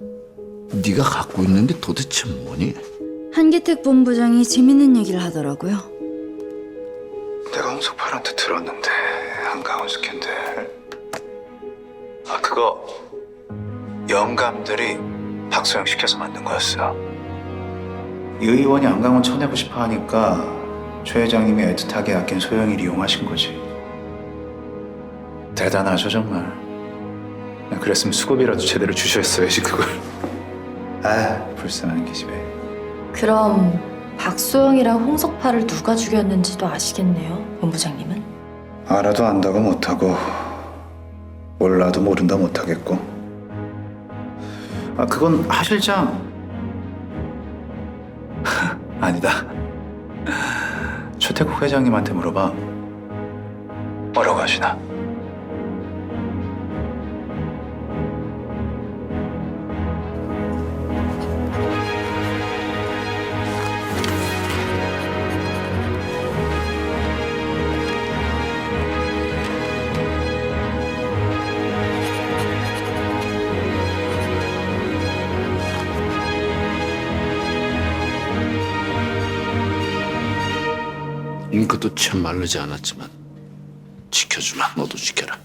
네가 갖고 있는 게 도대체 뭐니? 한기택 본부장이 재밌는 얘기를 하더라고요. 내가 홍석팔한테 들었는데 한강원 스캔들 아 그거 영감들이 박소영 시켜서 만든 거였어 이 의원이 안강원 쳐내고 싶어 하니까 최 회장님이 애틋하게 아낀 소영이를 이용하신 거지 대단하죠 정말 그랬으면 수급이라도 제대로 주셨어야지 그걸. 아 불쌍한 기집애 그럼 박소영이랑 홍석파를 누가 죽였는지도 아시겠네요, 본부장님은? 알아도 안다고 못하고 몰라도 모른다 못하겠고. 아 그건 하 실장. 아니다. 최태국 회장님한테 물어봐. 뭐라고 하시나 잉크도 참 마르지 않았지만 지켜주마 너도 지켜라